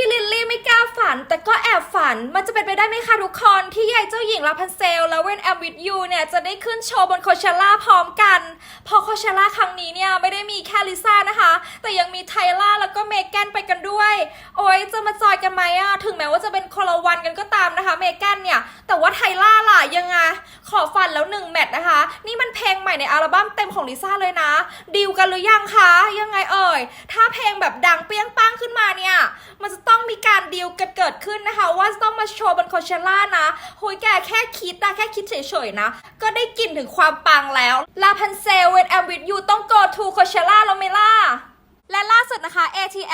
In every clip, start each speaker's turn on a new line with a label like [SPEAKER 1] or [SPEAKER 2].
[SPEAKER 1] ที่ลินมันจะเป็นไปได้ไหมคะทุกคน ที่ยายเจ้าหญิงลาพันเซล และเวนแอมวิดยูเนี่ย จะได้ขึ้นโชว์บนโคเชล่าพร้อมกันเพอโคเชล่าครั้งนี้เนี่ย ไม่ได้มีแค่ลิซ่านะคะ แต่ยังมีไทล่าแล้วก็เมแกนไปกันด้วย โอ้ยจะมาจอยกันไหมอะถึงแม้ว่าจะเป็นคนละวันกันก็ตามนะคะเมแกนเนี่ย แต่ว่าไทล่าล่ะยังไงขอฟันแล้วหนึ่งแมทนะคะ นี่มันเพลงใหม่ในอัลบั้มเต็มของลิซ่าเลยนะดีลกันหรือยังคะยังไงเอ่ยถ้าเพลงแบบดังเปี้ยงป้าง ขึ้นมาเนี่ย มันจะต้องมีการดีลกันเกิดขึ้นนะคะ ว่าจะต้องมาโชว์บนโคเชล่านะหุยแกแค่คิดนะแค่คิดเฉยๆนะ ก็ได้กลิ่นถึงความปังแล้วลาพันเซลเวนแอมวิทยูต้อง go to โคเชล่าแล้วไหมล่ะและล่า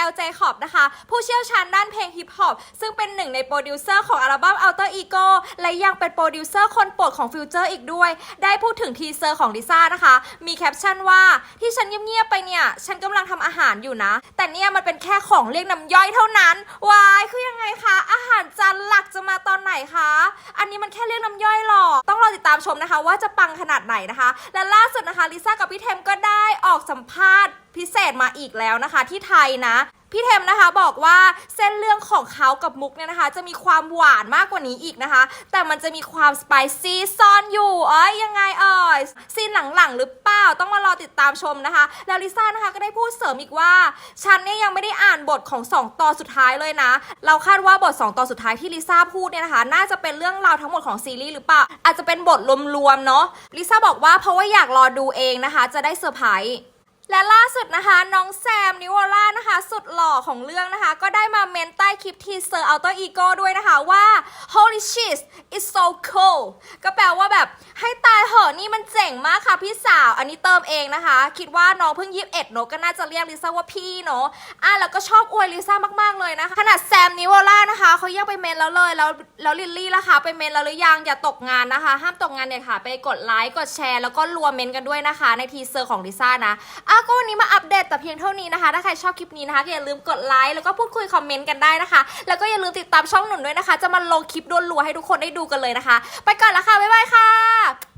[SPEAKER 1] L J c o b นะคะ ผู้เชี่ยวชาญด้านเพลงฮิปฮอปซึ่งเป็นหนึ่งในโปรดิวเซอร์ของอัลบั้ม Alter Ego และยังเป็นโปรดิวเซอร์คนโปรดของฟิวเจอร์อีกด้วย ได้พูดถึงทีเซอร์ของลิซ่านะคะ มีแคปชั่นว่าที่ฉันเงียบๆไปเนี่ย ฉันกำลังทำอาหารอยู่นะ แต่เนี่ยมันเป็นแค่ของเรียกน้ำย่อยเท่านั้นวายคือยังไงคะอา หารจานหลักจะมาตอนไหนคะ อันนี้มันแค่เรียกน้ำย่อยหรอก ต้องรอติดตามชมนะคะ ว่าจะปังขนาดไหนนะคะ และล่าสุดนะคะลิซ่ากับพี่เทมก็ได้ออกสัมภาษณ์พิเศษมาอีกแล้วนะคะ ที่ไทยนะ พี่เทมนะคะบอกว่าเส้นเรื่องของเขากับมุกเนี่ยนะคะ จะมีความหวานมากกว่านี้อีกนะคะ แต่มันจะมีความสไปซี่ซ่อนอยู่ เอ้ยยังไงเอ่ยซีนหลังๆ หรือเปล่าต้องมารอติดตามชมนะคะ แล้วลิซ่านะคะก็ได้พูดเสริมอีกว่า ฉันเนี่ยยังไม่ได้อ่านบทของ 2 ตอนสุดท้ายเลยนะ เราคาดว่าบท 2 ตอนสุดท้ายที่ลิซ่าพูดเนี่ยนะคะ น่าจะเป็นเรื่องราวทั้งหมดของซีรีส์หรือเปล่าอาจจะเป็นบทรวมๆเนาะลิซ่าบอกว่าเพราะว่าอยากรอดูเองนะคะ จะได้เซอร์ไพรส์ และล่าสุดนะคะ น้องแซมนิวอล่านะคะ สุดหล่อของเรื่องนะคะ ก็ได้มาเมนใต้คลิปทีเซอร์อัลเตอร์อีโก้ด้วยนะคะว่า holy shit it's so cool ก็แปลว่าแบบให้ตายเหอะนี่มันเจ๋งมากค่ะพี่สาว อันนี้เติมเองนะคะ คิดว่าน้องเพิ่งยีิบเอ็ดเนอะก็น่าจะเรียกลิซ่าว่าพี่เนอะอะแล้วก็ชอบอวยลิซ่ามากๆเลยนะคะขนาดแซมนิวอล่านะคะเขายังไปเมนแล้วเลยแล้วแล้วลิลลี่ล่ะคะไปเมนแล้วหรือยังอย่าตกงานนะคะ ห้ามตกงานเนี่ยค่ะ ไปกดไลค์กดแชร์แล้วก็รวมเมนกันด้วยนะคะ ในทีเซอร์ของลิซ่านะอะก็วันนี้มาอัปเดตแต่เพียงเท่านี้นะคะ ถ้าใครชอบคลิปนี้นะคะก็อย่าลืมกดไลค์แล้วก็พูดคุยคอมเมนต์กันได้นะคะ แล้วก็อย่าลืมติดตามช่องหนุนด้วยนะคะ จะมาลงคลิปรัวๆให้ทุกคนได้ดูกันเลยนะคะ ไปก่อนละค่ะบ๊ายบายค่ะ